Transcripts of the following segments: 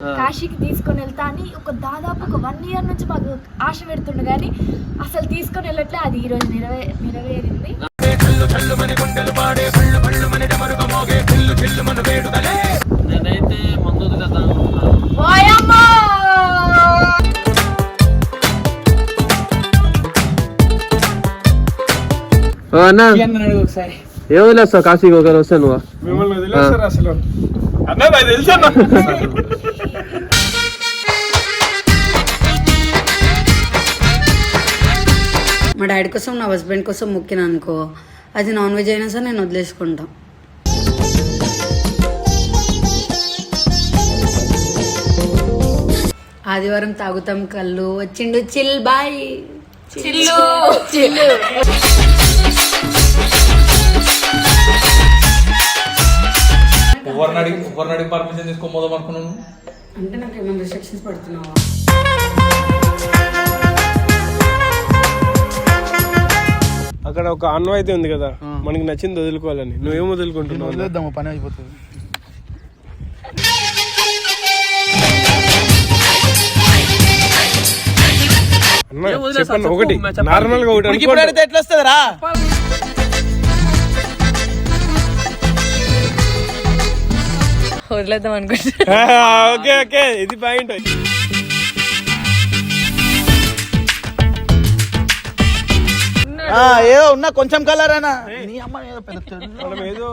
కాశీకి తీసుకొని వెళ్తా అని ఒక దాదాపు ఒక వన్ ఇయర్ నుంచి మాకు ఆశ పెడుతుండే కానీ అసలు తీసుకొని వెళ్ళట్లే. అది ఈ రోజు నెరవే నెరవేరింది. నేనైతే మందు! అన్న. ఒకసారి. ఏం వదిలేస్తావు కాశీకి ఒకరు వస్తే నువ్వు? మిమ్మల్ని వదిలేస్తారు అసలు. అన్న తెలుసు మా డాడీ కోసం నా హస్బెండ్ కోసం మొక్కిన అనుకో. అది నాన్ వెజ్ అయినా సరే నేను వదిలేసుకుంటా. ఆదివారం తాగుతాం కళ్ళు వచ్చిండు చిల్ బాయ్. చిల్లు. చిల్లు. ఎవరిని అడిగి ఎవరిని అడిగి పర్మిషన్ తీసుకోమోదాం అనుకున్నాను అంటే నాకు ఏమైనా రిస్ట్రిక్షన్స్ పడుతున్నావా? అక్కడ ఒక అన్వాయితీ ఉంది కదా. మనకి నచ్చింది వదులుకోవాలని. నువ్వేం వదులుకుంటున్నావు వదిలేద్దాము? పని అయిపోతుంది? చెప్పండి ఒకటి. నార్మల్గా ఒకటి అనుకోండి. ఎట్లా వస్తుందిరా? వదిలేద్దాం అనుకుంటా ఓకే ఓకే. ఇది పాయింట్. ఏదో ఉన్నా కొంచెం కలర్ అయినా. నీ అమ్మ ఏదో పెద్ద తెల్ల- మనం ఏదో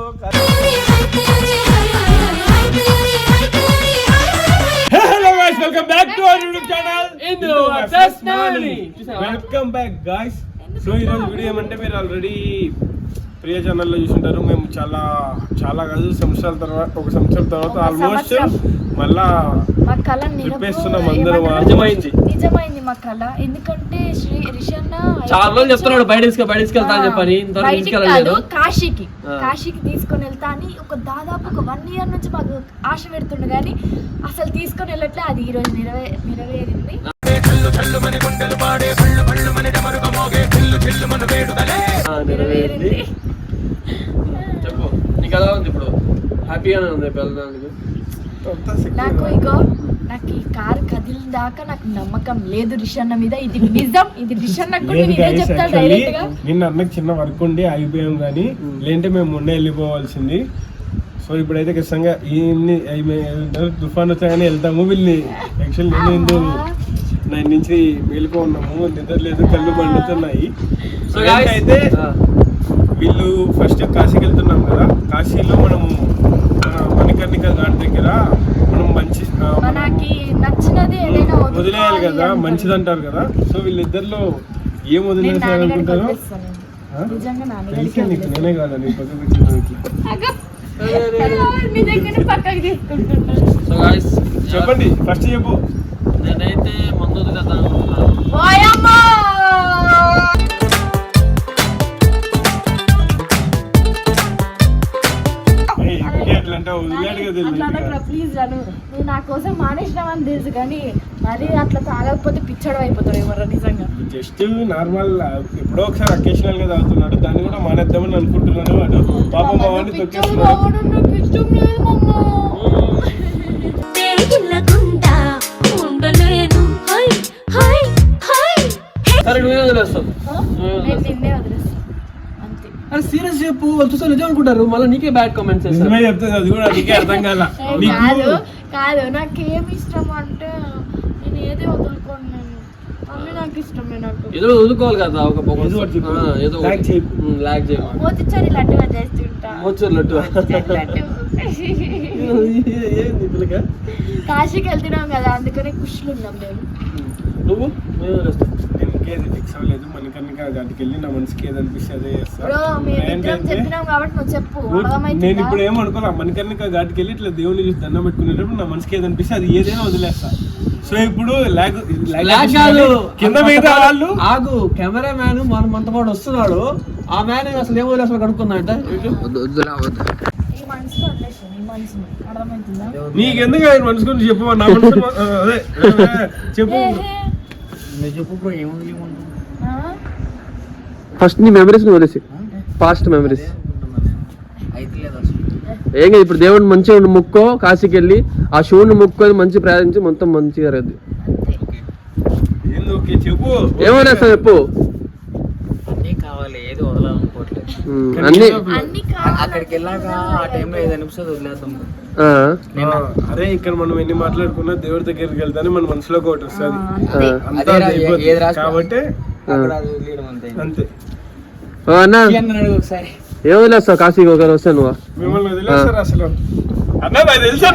hello guys welcome back to our YouTube channel Indu personally. Welcome back guys so ఈ రోజు వీడియో ఏమంటే మీరు ఆల్రెడీ ప్రియ ఛానల్లో చూసుంటారు. మేము చాలా చాలా కాదు సంవత్సరాల తర్వాత ఒక సంవత్సరం తర్వాత ఆల్మోస్ట్. మళ్ళా మా కళ అందరం నిజమైంది. నిజమైంది మా కళ. ఎందుకంటే శ్రీ రిషన్న చాలా రోజులు చెప్తున్నాడు బయట తీసుకెళ్ళి బయట తీసుకెళ్తా అని చెప్పని. ఇంతవరకు బయటికి తీసుకెళ్ళలేదు. కాదు, కాశీకి. కాశీకి తీసుకొని వెళ్తా అని ఒక దాదాపు ఒక వన్ ఇయర్ నుంచి మాకు ఆశ పెడుతుండే. కానీ అసలు తీసుకొని వెళ్ళట్లే. అది ఈ రోజు నెరవే నెరవేరింది. ఆ, నెరవేరింది చెప్పు నీకు ఎలా ఉంది ఇప్పుడు హ్యాపీగానే ఉంది వెళ్ళడానికి నాకు ఇగో నాకు ఈ కార్ కదిలిన దాకా నాకు నమ్మకం లేదు రిషన్న మీద. ఇది నిజం ఇది రిషన్న నిన్న అన్నకి చిన్న వర్క్ ఉండి ఆగిపోయాం కానీ లేదంటే మేము మొన్న వెళ్ళిపోవాల్సింది. సో ఇప్పుడైతే ఖచ్చితంగా ఈ తుఫాన్ వచ్చాగానే వెళ్తాము వీళ్ళని. యాక్చువల్ నేను ఎందు నైన్ నుంచి మేలుకో ఉన్నాము నిద్ర లేదు కళ్ళు మండుతున్నాయి సో అయితే వీళ్ళు ఫస్ట్ కాశీకి వెళ్తున్నాం కదా. కాశీలో మనము మణికర్ణిక ఘాట్ దగ్గర మనం మంచి మనకి నచ్చినది ఏదైనా వదిలేయాలి కదా. మంచిది అంటారు కదా. సో వీళ్ళిద్దరిలో ఏం నీకు వదిలేస్తాను. నేనే కాదు చెప్పండి ఫస్ట్ చెప్పు. నేనైతే మందు వదిలేద్దాం అనుకుంటున్నాను అట్లా. అనకురా, ప్లీజ్ రాను నువ్వు నా కోసం మానేసినావని తెలుసు కానీ మరి అట్లా తాగకపోతే పిచ్చడం అయిపోతాడు ఎవరు నిజంగా. జస్ట్ నార్మల్ ఎప్పుడో ఒకసారి అకేషనల్గా తాగుతున్నాడు. దాన్ని కూడా మానేద్దామని అనుకుంటున్నాను వాడు. పాపం మా వాడిని తొక్కేస్తున్నాడు. సరే నువ్వే వదిలేస్తావు ఆ? నేను నిన్నే వదిలేస్తా అంతే అరే సీరియస్ చెప్పు వాళ్ళు చూస్తే నిజం అనుకుంటారు. మళ్ళీ నీకే బ్యాడ్ కామెంట్స్ చేస్తారు. నిజమే చెప్తుంది అది కూడా నీకే అర్థం కాల. కాదు కాదు నాకేం ఇష్టం అంటే నేను ఏది వదులుకోను. నేను అన్నీ నాకు ఇష్టమే నాకు. ఏదో వదులుకోవాలి కదా ఒక ఏదో ఒకటి చెప్పు. ఆ, ఏదో Lag చేయకు. లాగ్ చేయ మోతిచూరి లడ్డుగా చేస్తుంటా. మోచూరు లడ్డు మోతిచూరి లడ్డు. ఏంది కాశీకి వెళ్తున్నాం కదా అందుకనే ఖుషులు ఉన్నాం మేము. నువ్వు? నేను ఇంకేది ఫిక్స్ అవ్వలేదు మనకన్నా దాటికి వెళ్ళి నా మనసుకి ఏది అనిపిస్తే అదే నేను ఇప్పుడు ఏమనుకోలే మనకన్నా ఘాటికి వెళ్ళి ఇట్లా దేవుని చూసి దండం పెట్టుకునేటప్పుడు నా మనసుకి ఏది అనిపిస్తే అది ఏదైనా వదిలేస్తా. సో ఇప్పుడు కాదు. మిగతా వాళ్ళు ఆగు కెమెరా మ్యాన్ మన మనతో పాటు వస్తున్నాడు. ఆ మ్యాన్ అసలు ఏం వదిలేసిన కడుక్కుందంట? ఈ మనసులో వదిలేసాను ఈ మనసుని. అర్థమవుతుందా నీకెందుకు ఆయన మనసు గురించి చెప్పు నా మనసు అదే చెప్పు. ఫస్ట్ నీ మెమరీస్ వదిలేసి. పాస్ట్ మెమరీస్ ఏం కాదు ఇప్పుడు దేవుడిని మంచిగా ముక్కో కాశీకి వెళ్ళి ఆ శివుని ముక్కొని మంచి ప్రార్థించి మొత్తం మంచిగా రద్దు ఏంది ఓకే చెప్పు. ఏమైనా సార్ చెప్పు. అన్నీ కావాలి ఏది వదలాలనుకోవట్లేదు. ఉమ్, అన్ని అన్ని కా- అక్కడికి వెళ్ళాక ఆ టైంలో ఏదో నిమిషాలు వదిలేద్దాం. ఆ, ఆ, అరే ఇక్కడ మనం ఎన్ని మాట్లాడుకున్నా దేవుడి దగ్గరికి వెళ్తానే మన మనసులో ఒకటి వస్తుంది. కాబట్టి అక్కడ అది వదిలేయడం అంతే. అంతే. ఓ అన్న. ఇవన్నీ అడుగు ఒకసారి. ఏం వదిలేస్తావు? కాశీకి ఒకరు వస్తే నువ్వు. మిమ్మల్ని వదిలేస్తారు అసలు. అన్నా తెలుసు?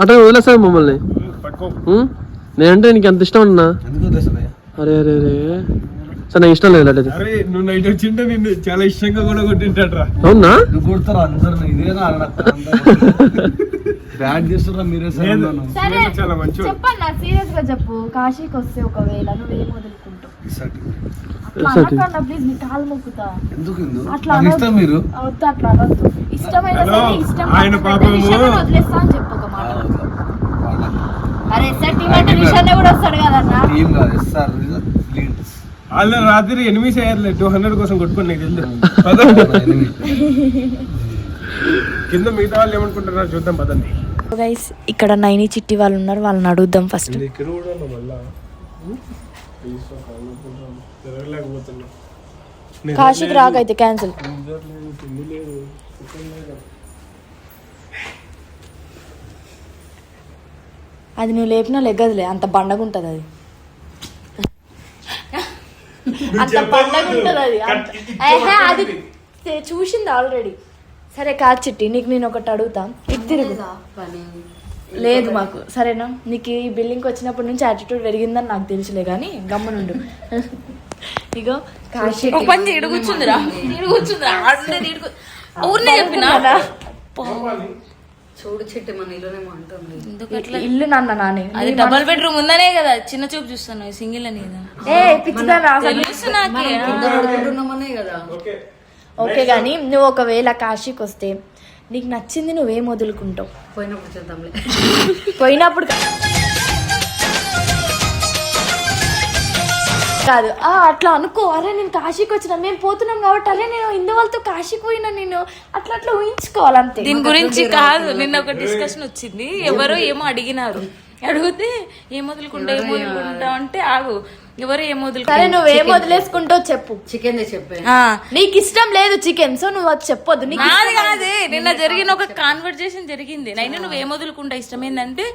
అట్లా వదిలేస్తావు మమ్మల్ని? నేనంటే నీకు ఎంత ఇష్టం అన్నా? అరే అరే అరే. సార్ నాకు ఇష్టం లేదు అట్లయితే. అరే నువ్వు నైట్ వచ్చింటే నిన్ను చాలా ఇష్టంగా కూడా కొట్టింటాడ్రా. అవునా? నువ్వు కొడతారా? అందరు ఇదేనా బ్యాడ్ చేస్తారా మీరే సార్ చాలా మంచోడు. చెప్పన్నా సీరియస్గా చెప్పు. కాశీకి వస్తే ఒకవేళ నువ్వేం వదులుకుంటావు? Exactly. అనకుండా ప్లీజ్ నీ కాలు మొక్కుతా ఎందుకు? అట్లా ఇష్టం. మీరు? అట్లా అనొద్దు. ఇష్టమైన సరే ఇష్టం ఆయన నిషానే వదిలేస్తా అని చెప్పు ఒక ఆ, మాట వాళ్ళ అరే ఎస్ఆర్ టీం అంటే నిషానే కూడా వస్తాడు కదన్నా టీం కాదు ఎస్ఆర్ లీడ్స్ వాళ్ళు రాత్రి ఎనిమిది చేయర్లే టూ హండ్రెడ్ కోసం కొట్టుకుని నీకు తెలుసు. పద. కింద మిగతా వాళ్ళు ఏమనుకుంటున్నారు చూద్దాం పదండి. గైస్ ఇక్కడ నైని చిట్టి వాళ్ళు ఉన్నారు వాళ్ళని అడుగుదాం ఫస్ట్ కాశీకి రాకైతే క్యాన్సిల్ అది నువ్వు లేపినా లెగ్గదులే అంత బండగా ఉంటుంది అది. అంత బండగా ఉంటుంది అది. అది తే- చూసింది ఆల్రెడీ. సరే కాదు చిట్టి నీకు నేను ఒకటి అడుగుతా. ఇటు తిరుగు. లేదు మాకు. సరేనా? నీకు ఈ బిల్డింగ్కి వచ్చినప్పటి నుంచి యాటిట్యూడ్ పెరిగిందని నాకు తెలుసులే కానీ గమ్మునుండు. ఇగో కాశీ పని ఇడు కూర్చుందిరా. ఇడు కూర్చుందిరా. ఆడుండేది ఈడు కూ- ఊరినే చెప్పినా? చూడు చెట్టు మన ఇల్లునేమో అంటుంది. ఇల్లు నాన్న నాని. అది డబల్ బెడ్రూమ్ ఉందనే కదా చిన్న చూపు చూస్తాను సింగిల్ అని కదా. ఏ పిచ్చిదానా కదా ఓకే. కానీ నువ్వు ఒకవేళ కాశీకి వస్తే నీకు నచ్చింది నువ్వేం వదులుకుంటావు? పోయినప్పుడు చూద్దాంలే. పోయినప్పుడు కాదు. ఆ, అట్లా అనుకో. అరే నేను కాశీకి వచ్చిన మేము పోతున్నాం కాబట్టి అరే నేను ఇందు వాళ్ళతో కాశీకి పోయినా నేను. అట్లా అట్లా ఊహించుకోవాలంతే. దీని గురించి కాదు. నిన్న ఒక డిస్కషన్ వచ్చింది. ఎవరో ఏమో అడిగినారు. అడిగితే ఏం వదులుకుంటా ఏం వదులుకుంటా అంటే ఆగు ఎవరు ఏం వదులుకుంటా సరే నువ్వేం వదిలేసుకుంటావు చెప్పు. చికెన్ నీకు ఇష్టం లేదు చికెన్ సో నువ్వు అది చెప్పొద్దు. నీకు నాది కాదే. నిన్న జరిగిన ఒక కాన్వర్జేషన్ జరిగింది. నైనా నువ్వు ఏం వదులుకుంటా ఇష్టం ఏంటంటే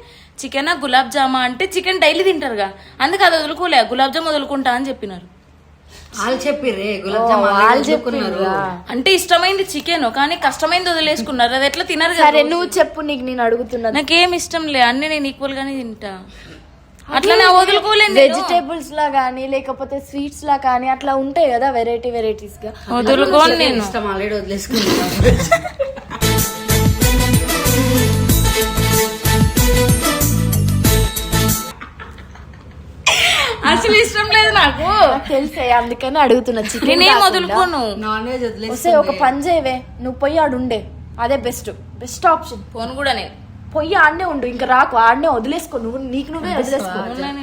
చికెన్ గులాబ్ జామా? అంటే చికెన్ డైలీ తింటారుగా. అందుకే అది వదులుకోలే. గులాబ్ జామ్ వదులుకుంటా అని చెప్పినారు. వాళ్ళు చెప్పిర్రే గులాబ్ జామ్ వాళ్ళు చెప్పుకున్నారు. చెప్పిర్రా? అంటే ఇష్టమైంది చికెన్ కానీ కష్టమైంది వదిలేసుకున్నారు. అది ఎట్లా తినరు కదా నువ్వు చెప్పు నీకు నేను అడుగుతున్నా. నాకేం ఇష్టం లే అన్ని నేను ఈక్వల్ గానే తింటా. అట్లా నా వదులుకోలేను నేను. వెజిటేబుల్స్ లా కానీ లేకపోతే స్వీట్స్ లా కానీ అట్లా ఉంటాయి కదా వెరైటీ వెరైటీస్గా. వదులుకోను నేను. ఇష్టం ఆల్రెడీ వదిలేసుకున్నాను. అసలు ఇష్టం లేదు నాకు. నాకు తెలిసే అందుకని అడుగుతున్నా చికెన్ నేనేం వదులుకోను. నాన్ వెజ్ వస్తే ఒక పని చేయవే నువ్వు పొయ్యి ఆడుండే అదే బెస్ట్ బెస్ట్ ఆప్షన్ ఫోన్ కూడా నేను. పొయ్యి ఆడనే ఉండు ఇంకా రాకు ఆడనే వదిలేసుకో నువ్వు నీకు నువ్వే వదిలేసుకో.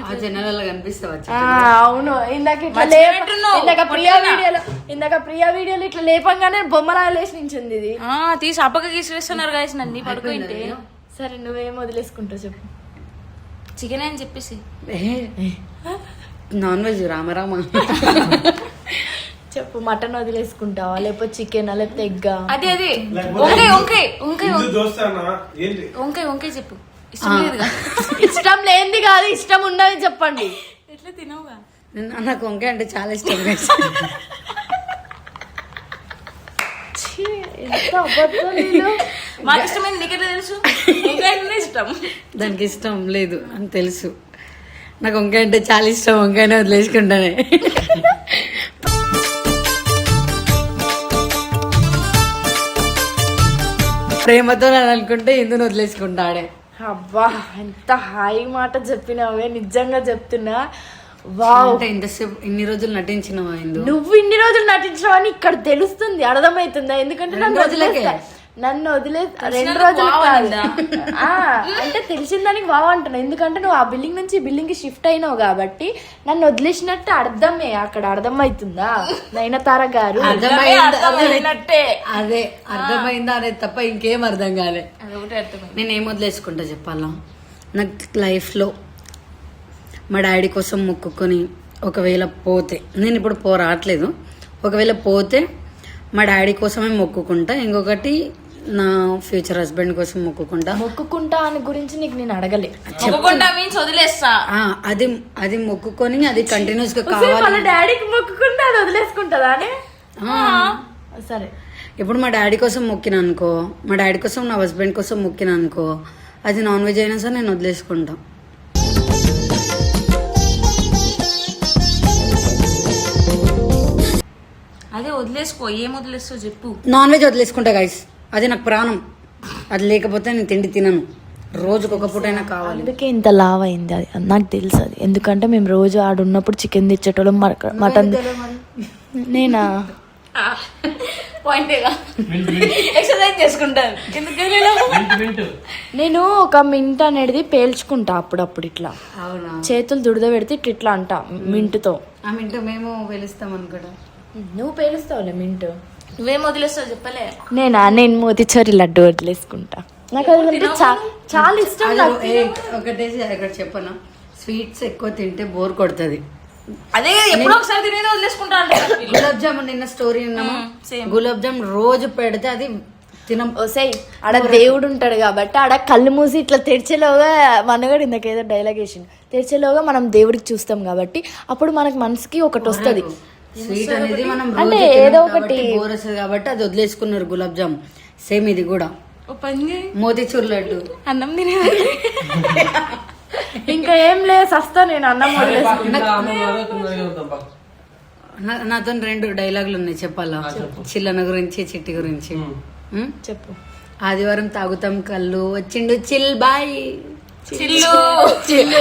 ఆ జనరల్గా కనిపిస్తావా ఆ, అవును. ఇందాక ఇట్లా. ఇందాక ప్రియా? వీడియోలో ఇందాక ప్రియా వీడియోలో ఇట్లా లేపంగానే బొమ్మలాగా లేచి నించింది ఇది. ఆ, తీసి అప్పక గీసివేస్తున్నారు గాయస్ నన్ను పడుకుంటే సరే నువ్వేం వదిలేసుకుంటావు చెప్పు. చికెన్ అని చెప్పేసి. నాన్ వెజ్ రామరామ చెప్పు మటన్ వదిలేసుకుంటావా? లేకపోతే చికెన్ లేకపోతే ఎగ్గా? అదే అదే. వంకాయ వంకాయ వంకాయ వంకాయ. వంకాయ చెప్పు. ఇష్టం లేదుగా. ఇష్టం లేనిది కాదు ఇష్టం ఉన్నది చెప్పండి. ఎట్లా తినవుగా? నాకు వంకాయ అంటే చాలా ఇష్టం. మాకు ఇష్టమైంది నీకెట్లా తెలుసు? ఇష్టం. దానికి ఇష్టం లేదు అని తెలుసు. నాకు వంకాయ అంటే చాలా ఇష్టం వంకాయనే వదిలేసుకుంటానే. ప్రేమతో నన్ను అనుకుంటే ఇందుని వదిలేసుకుంటాడే. అబ్బా ఎంత హాయి మాట చెప్పినావే నిజంగా చెప్తున్నా. వావ్. అంటే ఇంతసేపు ఇన్ని రోజులు నటించినవా నువ్వు ఇన్ని రోజులు నటించడం అని ఇక్కడ తెలుస్తుంది అర్థమవుతుందా? ఎందుకంటే నన్ను. వదిలేస్తా నన్ను వదిలే రెండు రోజులు. అనిందా? అంటే తెలిసిన దానికి వావ్ అంటున్నా. ఎందుకంటే నువ్వు ఆ బిల్డింగ్ నుంచి బిల్డింగ్కి షిఫ్ట్ అయినావు కాబట్టి నన్ను వదిలేసినట్టు అర్థమే. అక్కడ అర్థమవుతుందా నయనతార గారు? అర్థమైందా. అర్థమైనట్టే. అదే అర్థమైందా అదే తప్ప ఇంకేం అర్థం కాలే. నేను ఏం వదిలేసుకుంటా చెప్పాలా? నాకు లైఫ్లో మా డాడీ కోసం మొక్కుకొని ఒకవేళ పోతే నేను ఇప్పుడు పో రావట్లేదు. ఒకవేళ పోతే మా డాడీ కోసమే మొక్కుకుంటా. ఇంకొకటి నా ఫ్యూచర్ హస్బెండ్ కోసం మొక్కుకుంటా. మొక్కుకుంటా అని గురించి నీకు నేను అడగలే. మొక్కకుండా మీన్స్ వదిలేస్తా. ఆ, అది అది మొక్కుకొని అది కంటిన్యూస్గా ఒకసారి వాళ్ళ కావాలి డాడీకి మొక్కుకుంటే అది వదిలేసుకుంటదా అని? సరే. ఇప్పుడు మా డాడీ కోసం మొక్కిన అనుకో మా డాడీ కోసం నా హస్బెండ్ కోసం మొక్కిన అనుకో అది నాన్ వెజ్ అయినా సరే నేను వదిలేసుకుంటా. అదే వదిలేసుకో ఏం వదిలేస్తావు చెప్పు. నాన్ వెజ్ వదిలేసుకుంటా గైస్ అది నాకు ప్రాణం. అది లేకపోతే నేను తిండి తినను. రోజుకు ఒక పూటైనా కావాలి. అందుకే ఇంత లావ్ అయింది అది. నాకు తెలుసు అది. ఎందుకంటే మేము రోజు ఆడున్నప్పుడు చికెన్ తెచ్చేటోళ్ళం మరక- మటన్ నేనా? పాయింటేగా ఎక్సర్సైజ్ చేసుకుంటాను. నేను ఒక మింట్ అనేది పేల్చుకుంటా అప్పుడప్పుడు ఇట్లా. అవునా? చేతులు దుడద పెడితే ఇట్లా ఇట్లా అంట మింటుతో. ఆ మింట మేము వెలుస్తాం అనుకోవడం నువ్వు పేలుస్తావులే మింట్. నువ్వేం వదిలేస్తావు చెప్పలే? నేనా? నేను మోతిచూరి లడ్డు వదిలేసుకుంటా. నాకు అది అంటే చా- చాలా ఇష్టం అది నాకు. ఏ, ఒకటేసి ఇక్కడ చెప్పనా? స్వీట్స్ ఎక్కువ తింటే బోర్ కొడుతుంది. అదే కదా, ఎప్పుడో ఒకసారి తినేది వదిలేసుకుంటా అంటారు వీళ్ళు. గులాబ్ జామున్ నిన్న స్టోరీ విన్నామా? గులాబ్ జామ్ రోజు పెడితే అది తినం. ఓసేయ్ ఆడ దేవుడు ఉంటాడు కాబట్టి ఆడ కళ్ళు మూసి ఇట్లా తెరిచేలోగా మనగాడు ఇందాకేదో డైలాగ్ వేసిండు తెరిచేలోగా మనం దేవుడికి చూస్తాం కాబట్టి అప్పుడు మనకి మనసుకి ఒకటి వస్తుంది. స్వీట్ అనేది మనం అంటే రోజు ఏదో తినం ఒకటి- కాబట్టి బోర్ వస్తుంది కాబట్టి అది వదిలేసుకున్నారు గులాబ్ జామ్. సేమ్ ఇది కూడా. ఓ పని చేయి. మోతీచూర్ లడ్డు. అన్నం తినేది ఇంకా ఏం లేదు సస్తా నేను అన్నం నాతో రెండు డైలాగులు ఉన్నాయి చెప్పాలా? చిల్లన గురించి చిట్టి గురించి? చెప్పు. ఆదివారం తాగుతాం కళ్ళు వచ్చిండు చిల్ బాయ్. చిల్లు. వచ్చిండు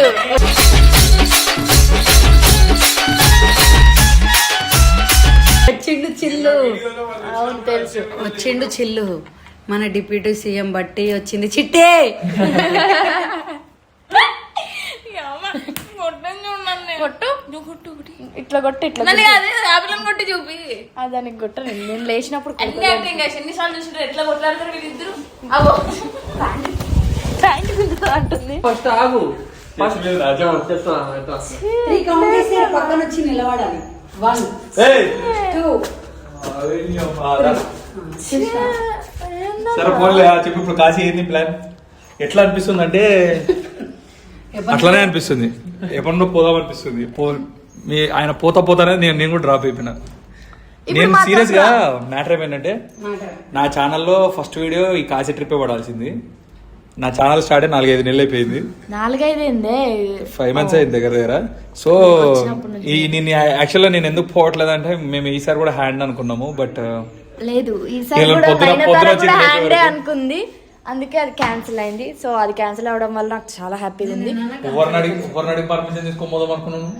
అవును తెలుసు వచ్చిండు చిల్లు. మన డిప్యూటీ సీఎం బట్టి వచ్చింది చిట్టే. ఇట్లా కొట్టు ఇట్లా కొట్టి. చూపి. ఆ, దానికి కొట్ట. నేను లేచినప్పుడు. ఎన్నిసార్లు ఎట్లా కొట్లాడతారు వీళ్ళిద్దరు? అంటుంది. ఫస్ట్ ఆగు. పక్కన వచ్చి నిలబడాలి. వన్ టూ సరే పోన్లే ఆ చెప్పు ఇప్పుడు కాశీ ఏంది ప్లాన్ ఎట్లా అనిపిస్తుంది అంటే అట్లానే అనిపిస్తుంది. ఎప్పుడో పోదాం అనిపిస్తుంది. పో మీ ఆయన పోతా పోతానే నేను నేను కూడా డ్రాప్ అయిపోయినా. నేను సీరియస్గా మ్యాటర్ ఏమైందంటే నా ఛానల్లో ఫస్ట్ వీడియో ఈ కాశీ ట్రిప్ పడాల్సింది. నా ఛానల్ స్టార్ట్ అయ్యి నాలుగైదు నెలలు అయిపోయింది. నాలుగైదు ఏందే ఫైవ్ మంత్స్ అయింది దగ్గర దగ్గర. సో ఈ నేను యాక్చువల్గా నేను ఎందుకు పోవట్లేదు అంటే మేము ఈసారి కూడా హ్యాండ్ అనుకున్నాము బట్ లేదు ఈసారి కూడా హ్యాండే వరకు. అనుకుంది. అందుకే అది క్యాన్సిల్ అయింది. సో అది క్యాన్సిల్ అవడం వల్ల నాకు చాలా హ్యాపీగా ఉంది. ఎవరిని అడిగి ఎవరిని అడిగి పర్మిషన్ తీసుకోమోదాం అనుకున్నాను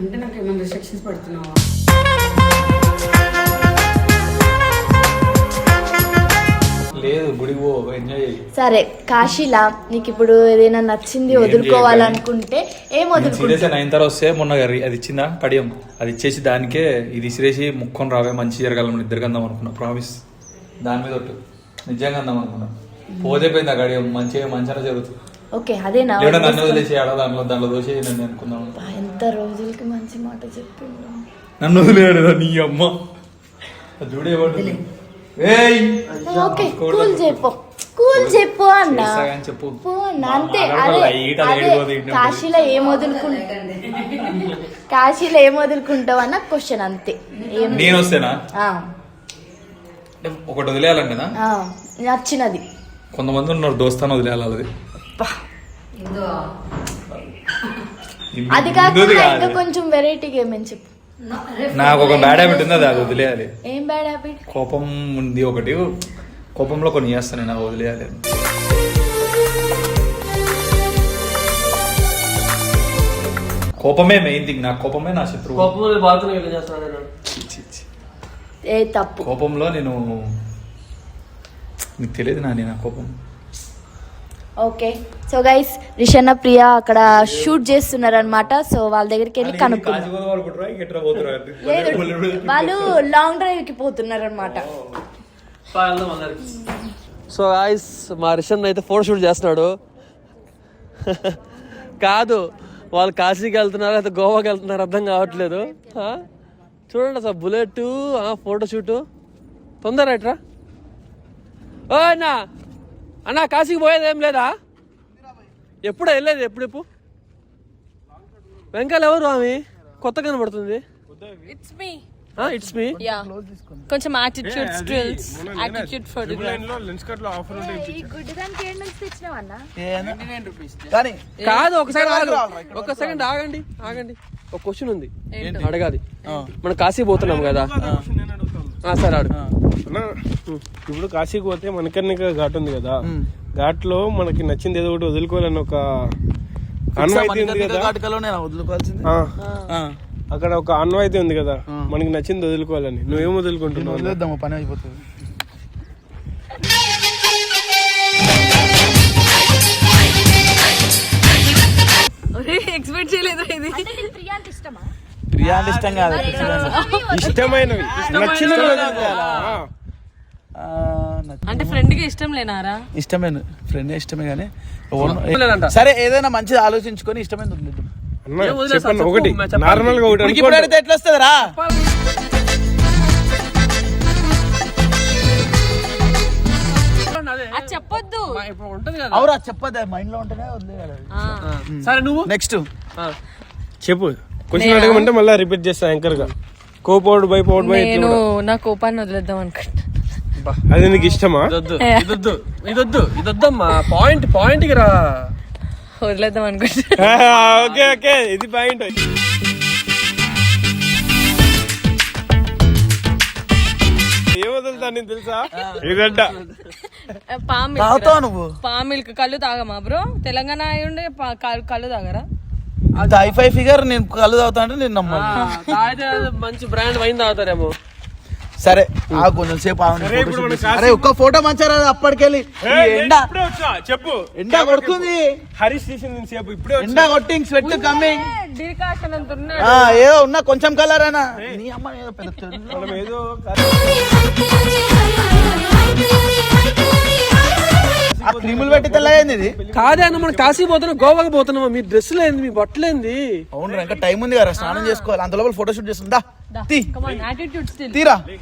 అంటే నాకు ఏమైనా రిస్ట్రిక్షన్స్ పడుతున్నావా? లేదు గుడికి పో ఎంజాయ్ చేయి సరే కాశీలా నీకు ఇప్పుడు ఏదైనా నచ్చింది వదులుకోవాలనుకుంటే ఏం వదులుకుంటా సీరియస్ నైన్ తర్వాత వస్తే మొన్న గారి అది ఇచ్చిందా? కడియం అది ఇచ్చేసి దానికే ఇది ఇసిరేసి ముక్కొని రావే మంచి జరగాలి మన ఇద్దరికి అందాం అనుకున్నా. ప్రామిస్ దాని మీద ఒట్టు. నిజంగా అందాం అనుకున్నా. పోతే పోయింది ఆ కడియం మంచిగా మంచిగా జరుగుతుంది. ఓకే అదేనా? లేదా నన్ను వదిలేసి ఆడ దాంట్లో దాంట్లో దోషి నన్ను అనుకుందాం. అబ్బా, ఎంత రోజులకి మంచి మాట చెప్పిండు నన్ను వదిలేడు నీ అమ్మ? అది చూడు ఓకే కూల్ చెప్పు. కూల్ చెప్పు అన్న. చెప్పు. అన్న అంతే. అదే కాశీలో ఏం వదులుకుంటా కాశీలో ఏం వదులుకుంటావు అన్న క్వశ్చన్ అంతే. ఏం నేను వస్తేనా? ఒకటి వదిలేయాలంటేనా ఆ, నచ్చినది. కొంతమంది ఉన్నారు దోస్తాను వదిలేయాలి అది అది కాకుండా కాదు. ఇంకా కొంచెం వెరైటీగా ఏమని చెప్పు? నాకు ఒక బ్యాడ్ హ్యాబిట్ ఉంది అది అది వదిలేయాలి. ఏం బ్యాడ్ హ్యాబిట్ కోపం ఉంది ఒకటి. కోపంలో కొన్ని చేస్తాను నేను వదిలేయాలి. కోపమే మెయిన్ థింగ్ నా కోపమే నా శత్రువు. కోపం బాత్రూమ్ ఎట్లా చేస్తాను నేను ఛీ, ఛీ, ఛీ. ఏ తప్పు. కోపంలో నేను నీకు తెలియదు నా నేను కోపం. ఓకే. సో గైస్ రిషన్న ప్రియ అక్కడ షూట్ చేస్తున్నారు అనమాట సో వాళ్ళ దగ్గరికి వెళ్ళి కనుక్కున్నాం లేదు వాళ్ళు లాంగ్ డ్రైవ్కి పోతున్నారు అనమాట సో గాయస్ మా రిషన్ అయితే ఫోటో షూట్ చేస్తున్నాడు. కాదు వాళ్ళు కాశీకి వెళ్తున్నారు అయితే గోవాకి వెళ్తున్నారు అర్థం కావట్లేదు? చూడండి అసలు బుల్లెట్ ఫోటో షూట్ తొందర ఎట్రా ఓ అన్నా! అన్నా కాశీకి పోయేది ఏం లేదా? ఎప్పుడు వెళ్ళేది? ఎప్పుడు ఎప్పుడు వెంకాల ఎవరు ఆమె కొత్త కనబడుతుంది. ఇట్స్ మీ ఇట్స్ మీ కొంచెం attitude skills attitude for lens కట్లో ఆఫర్ ఉంటే కాదు ఒక సెకండ్ ఆగు. ఒక సెకండ్ ఆగండి ఆగండి. ఒక క్వశ్చన్ ఉంది. అడగాలి. మనం కాశీ పోతున్నాం కదా. సరే అన్న, ఇప్పుడు కాశీకి పోతే మనకర్ణిక ఘాట్ ఉంది కదా. ఘాట్లో మనకి నచ్చింది ఏదో ఒకటి వదులుకోవాలని ఒక అన్వాయితీ ఉంది కదా. అక్కడ ఒక అన్వాయితీ ఉంది కదా. మనకి నచ్చింది వదులుకోవాలని. నువ్వేం వదులుకుంటున్నావు? వదిలేద్దాము పని అయిపోతుంది. ఎక్స్పెక్ట్ చేయలేదు ఇది. అంటే ఇష్టం కాదు. ఇష్టమైనవి. అంటే ఫ్రెండ్కి ఇష్టం లేనారా? ఇష్టమే ఫ్రెండ్ ఇష్టమే కానీ. సరే ఏదైనా మంచిది ఆలోచించుకొని? చెప్పన్న చెప్పు, ఒకటి. నార్మల్గా ఒకటి ఇప్పుడు. అడిగితే ఎట్లా వస్తుంది రా? చెప్పొద్దు. ఇప్పుడు ఉంటది కదా. అవురా చెప్పదు. మైండ్లో ఉంటేనే వదిలేదు సరే నువ్వు? నెక్స్ట్. చెప్పు. క్వశ్చన్ అడగమంటే మళ్ళీ రిపీట్ చేస్తా యాంకర్గా కో పౌడ్ బై పౌడ్ బై నేను నా కోపాన్ని వదిలేద్దాం అనుకుంటా అది నీకు ఇష్టమా? ఇదొద్దు ఇదొద్దు ఇదొద్దు ఇదొద్దమ్మా. పాయింట్ పాయింట్కి రా. వదిలేద్దాం అనుకుంటా ఓకే ఓకే. ఇది పాయింట్ ఏం వదులుతా నేను తెలుసా? ఇదంట. పామ్ తాగుతావు నువ్వు? Palm milk. కళ్ళు తాగమా బ్రో? తెలంగాణ అయి ఉండే పా- కళ్ళు- కళ్ళు తాగరా? హైఫై ఫిగర్ నేను కళ్ళు తాగుతా అంటే నేను నమ్మాలి తాగితే మంచి బ్రాండ్ వైన్ తాగుతారేమో. సరే ఆ కొంచెం సేపు ఆగండి, అరే, ఒక్క ఫోటో మంచిగా రాదు అప్పటికెళ్ళి? ఎండ చెప్పు. ఎండ కొడుతుంది. హరీష్ చేసింది సేపు ఇప్పుడే ఎండ కొట్టింగ్ స్వెట్ కమ్మింగ్. ఏదో ఉన్నా కొంచెం కలర్ అయినా. నీ అమ్మ ఏదో పెద్ద ఏదో ఆ క్రీములు పెట్టి తెల్లగైంది ఇది. కాదే అన్న మనం కాశీ పోతున్నాం గోవాకి పోతున్నాం మీ డ్రెస్సులు ఏంది మీ బట్టలు ఏంది అవును ఇంకా టైం ఉంది కదా స్నానం చేసుకోవాలి. అంత లోపల ఫోటో షూట్ చేస్తుందా తీ. యాటిట్యూడ్ స్టిల్ తీరా.